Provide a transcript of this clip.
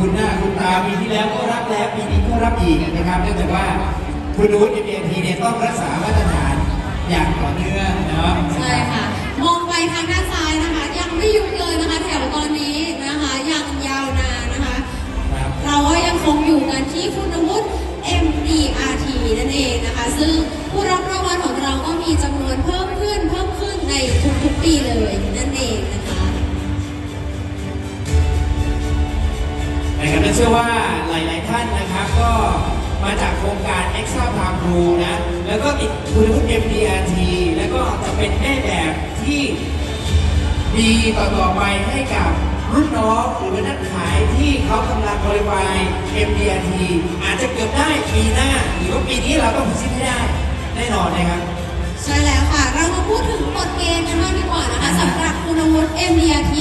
คุณหน้าคุณตาปีที่แล้วก็รับแล้วปีนี้ก็รับอีกนะครับเนื่องจากว่าคุณรู้ MDT เนี่ยต้องรักษามาตรฐานอย่างต่อเนื่องเนาะใช่ค่ะ มองไปทางด้านซ้ายนะคะ ยังไม่หยุดเลยนะคะแถวตอนนี้นะคะยังยาวนานนะคะครับเราก็ยังคงอยู่กันที่คุณวุฒิ MDRT นั่นเองนะคะ ซึ่งผู้รับร เชื่อว่าหลาย ๆ ท่านนะครับ ก็มาจากโครงการ Extra p a r Crew นะ แล้วก็ติดคุณวุฒิ MDRT แล้วก็จะเป็นแม่แบบที่ดีต่อ ๆ ไปให้กับรุ่นน้องหรือนักขายที่เขากำลังบริวาร MDRT อาจจะเกือบได้ปีหน้า หรือว่าปีนี้เราต้องพิชิตให้ได้แน่นอนนะครับ ใช่แล้วค่ะ เรามาพูดถึงกฎเกณฑ์กันบ้างดีกว่านะคะสำหรับคุณวุฒิ MDRT